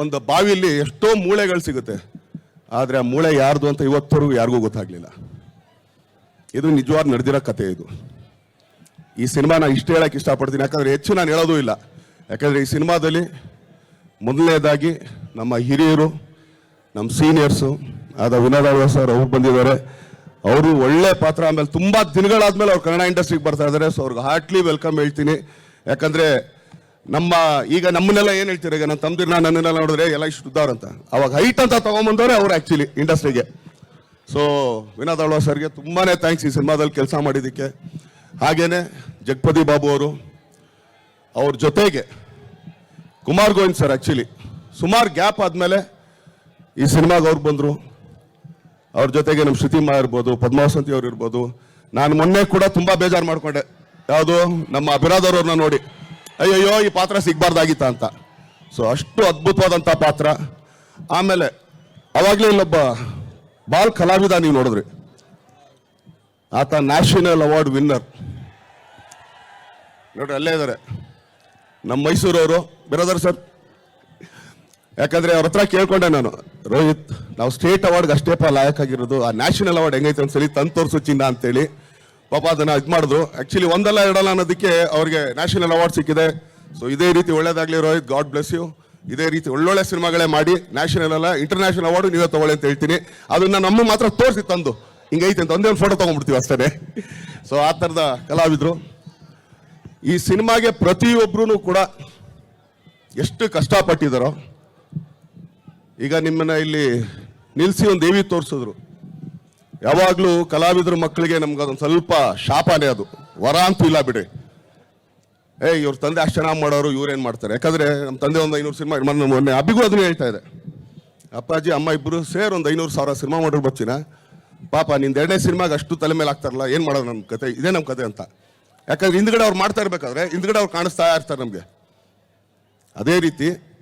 ಒಂದು ಬಾವಿಯಲ್ಲಿ ಎಷ್ಟೋ ಮೂಳೆಗಳು ಸಿಗುತ್ತೆ. ಆದರೆ ಆ ಮೂಳೆ ಯಾರ್ದು ಅಂತ ಇವತ್ತರೂ ಯಾರಿಗೂ ಗೊತ್ತಾಗ್ಲಿಲ್ಲ. ಇದು ನಿಜವಾದ ನಡೆದಿರೋ ಕತೆ ಇದು. ಈ ಸಿನಿಮಾ ನಾನು ಇಷ್ಟು ಹೇಳಕ್ಕೆ ಇಷ್ಟಪಡ್ತೀನಿ. ಯಾಕಂದ್ರೆ ಹೆಚ್ಚು ನಾನು ಹೇಳೋದೂ ಇಲ್ಲ. ಯಾಕಂದ್ರೆ ಈ ಸಿನಿಮಾದಲ್ಲಿ ಮೊದಲನೇದಾಗಿ ನಮ್ಮ ಹಿರಿಯರು, ನಮ್ಮ ಸೀನಿಯರ್ಸು, ಆದ ವಿನೋದ್ ಅಳ್ವ ಸರ್ ಅವ್ರು ಬಂದಿದ್ದಾರೆ. ಅವರು ಒಳ್ಳೆ ಪಾತ್ರ, ಆಮೇಲೆ ತುಂಬ ದಿನಗಳಾದ್ಮೇಲೆ ಅವ್ರು ಕನ್ನಡ ಇಂಡಸ್ಟ್ರಿಗೆ ಬರ್ತಾ ಇದ್ದಾರೆ. ಸೊ ಅವ್ರಿಗೆ ಹಾರ್ಟ್ಲಿ ವೆಲ್ಕಮ್ ಹೇಳ್ತೀನಿ. ಯಾಕಂದ್ರೆ ನಮ್ಮ, ಈಗ ನಮ್ಮನ್ನೆಲ್ಲ ಏನ್ ಹೇಳ್ತೀರ ಈಗ? ನನ್ನ ತಮ್ಮದಿರ್ನ ನನ್ನೆಲ್ಲ ನೋಡಿದ್ರೆ ಎಲ್ಲ ಇಷ್ಟು ಉದ್ದಾರ ಅಂತ. ಅವಾಗ ಹೈಟ್ ಅಂತ ತಗೊಂಬಂದವ್ರೆ ಅವ್ರು ಆಕ್ಚುಲಿ ಇಂಡಸ್ಟ್ರಿಗೆ ಸೊ ವಿನೋದ್ ಅಳ್ವ ಸರ್ಗೆ ತುಂಬಾನೇ ಥ್ಯಾಂಕ್ಸ್ ಈ ಸಿನಿಮಾದಲ್ಲಿ ಕೆಲಸ ಮಾಡಿದ್ದಕ್ಕೆ. ಹಾಗೇನೆ ಜಗಪತಿ ಬಾಬು ಅವರು, ಅವ್ರ ಜೊತೆಗೆ ಕುಮಾರ್ ಗೋವಿಂದ್ ಸರ್ ಆಕ್ಚುಲಿ ಸುಮಾರು ಗ್ಯಾಪ್ ಆದಮೇಲೆ ಈ ಸಿನಿಮಾಗೆ ಅವ್ರು ಬಂದರು. ಅವ್ರ ಜೊತೆಗೆ ನಮ್ಮ ಶ್ರುತಿಮಾ ಇರ್ಬೋದು, ಪದ್ಮಾವಸಂತಿ ಅವ್ರು ಇರ್ಬೋದು. ನಾನು ಮೊನ್ನೆ ಕೂಡ ತುಂಬಾ ಬೇಜಾರು ಮಾಡಿಕೊಂಡೆ. ಯಾವುದು? ನಮ್ಮ ಅಭಿರಾದವ್ರನ್ನ ನೋಡಿ. ಅಯ್ಯಯ್ಯೋ, ಈ ಪಾತ್ರ ಸಿಗಬಾರ್ದಾಗಿತ್ತ ಅಂತ. ಸೊ ಅಷ್ಟು ಅದ್ಭುತವಾದಂಥ ಪಾತ್ರ. ಆಮೇಲೆ, ಅವಾಗಲೇ ಇಲ್ಲೊಬ್ಬ ಬಾಲ್ ಕಲಾವಿದ ನೀವು ನೋಡಿದ್ರಿ. ಆತ ನ್ಯಾಷನಲ್ ಅವಾರ್ಡ್ ವಿನ್ನರ್. ನೋಡ್ರಿ, ಅಲ್ಲೇ ಇದ್ದಾರೆ ನಮ್ಮ ಮೈಸೂರವರು ಬಿರೋದರ್ ಸರ್. ಯಾಕಂದರೆ ಅವ್ರ ಹತ್ರ ಕೇಳ್ಕೊಂಡೆ ನಾನು, ರೋಹಿತ್, ನಾವು ಸ್ಟೇಟ್ ಅವಾರ್ಡ್ಗೆ ಅಷ್ಟೇಪ ಲಾಯಕ್ ಆಗಿರೋದು, ಆ ನ್ಯಾಷನಲ್ ಅವಾರ್ಡ್ ಹೆಂಗೈತೆ ಒಂದ್ಸಲಿ ತಂದು ತೋರಿಸು ಚಿನ್ನ ಅಂತೇಳಿ. ಪಾಪ ಅದನ್ನ ಇದು ಮಾಡಿದ್ರು ಆ್ಯಕ್ಚುಲಿ ಒಂದಲ್ಲ ಎರಡಲ್ಲ ಅನ್ನೋದಕ್ಕೆ ಅವ್ರಿಗೆ ನ್ಯಾಷನಲ್ ಅವಾರ್ಡ್ ಸಿಕ್ಕಿದೆ. ಸೊ ಇದೇ ರೀತಿ ಒಳ್ಳೇದಾಗ್ಲಿ ರೋಹಿತ್ ಗಾಡ್ ಬ್ಲೆಸ್ ಯು ಇದೇ ರೀತಿ ಒಳ್ಳೊಳ್ಳೆ ಸಿನಿಮಾಗಳೇ ಮಾಡಿ ನ್ಯಾಷನಲ್ ಅಲ್ಲ ಇಂಟರ್ನ್ಯಾಷನಲ್ ಅವಾರ್ಡು ನೀವೇ ತೊಗೊಳ್ಳಿ ಅಂತ ಹೇಳ್ತೀನಿ. ಅದನ್ನ ನಮ್ಮ ಮಾತ್ರ ತೋರಿಸಿ ತಂದು. ಹಿಂಗೈತೆ ಅಂತ ಒಂದೇ ಒಂದು ಫೋಟೋ ತೊಗೊಂಡ್ಬಿಡ್ತೀವಿ ಅಷ್ಟೇ ಸೊ ಆ ಥರದ ಕಲಾವಿದರು. ಈ ಸಿನಿಮಾಗೆ ಪ್ರತಿಯೊಬ್ಬರೂ ಕೂಡ ಎಷ್ಟು ಕಷ್ಟಪಟ್ಟಿದ್ದಾರೋ. ಈಗ ನಿಮ್ಮನ್ನ ಇಲ್ಲಿ ನಿಲ್ಲಿಸಿ ಒಂದು ದೇವಿ ತೋರಿಸಿದ್ರು. ಯಾವಾಗಲೂ ಕಲಾವಿದ್ರ ಮಕ್ಕಳಿಗೆ ನಮ್ಗೆ ಅದೊಂದು ಸ್ವಲ್ಪ ಶಾಪನೇ ಅದು. ವರ ಅಂತೂ ಇಲ್ಲ ಬಿಡಿ. ಏ, ಇವ್ರ ತಂದೆ ಅಷ್ಟು ಚೆನ್ನಾಗಿ ಮಾಡೋರು, ಇವ್ರೇನು ಮಾಡ್ತಾರೆ? ಯಾಕಂದ್ರೆ ನಮ್ಮ ತಂದೆ ಒಂದು ಐನೂರು ಸಿನಿಮಾ, ಮೊನ್ನೆ ಅಬ್ಬಿಗೂ ಅದನ್ನೇ ಹೇಳ್ತಾ ಇದೆ. ಅಪ್ಪಾಜಿ, ಅಮ್ಮ ಇಬ್ಬರು ಸೇರಿ ಒಂದು ಐನೂರು ಸಾವಿರ ಸಿನಿಮಾ ಮಾಡೋರು ಬರ್ತೀನ ಪಾಪ, ನಿಂದ ಎರಡನೇ ಸಿನಿಮಾಗೆ ಅಷ್ಟು ತಲೆ ಮೇಲೆ ಆಗ್ತಾರಲ್ಲ, ಏನು ಮಾಡೋದು ನಮ್ಮ ಕತೆ? ಇದೇ ನಮ್ಮ ಕತೆ ಅಂತ. ಯಾಕಂದ್ರೆ ಹಿಂದ್ಗಡೆ ಅವ್ರು ಮಾಡ್ತಾ ಇರ್ಬೇಕಾದ್ರೆ, ಹಿಂದ್ಗಡೆ ಅವ್ರು ಕಾಣಿಸ್ತಾ ಇರ್ತಾರೆ ನಮಗೆ. ಅದೇ ರೀತಿ